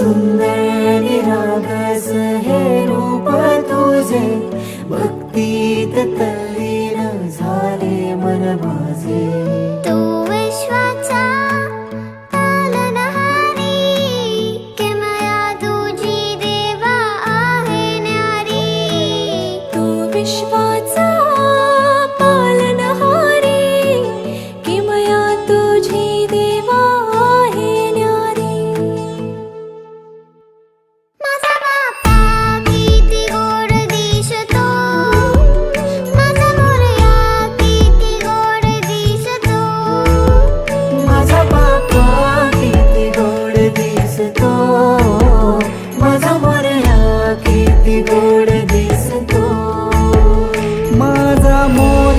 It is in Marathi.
सुंदर निरागस हे रूप तुझे. भक्तीत तल्लीन झाले मन माझे. तू विश्वाचा तालनहारी किमया तू विश्वाचा गोड दिसतो. माझा मोर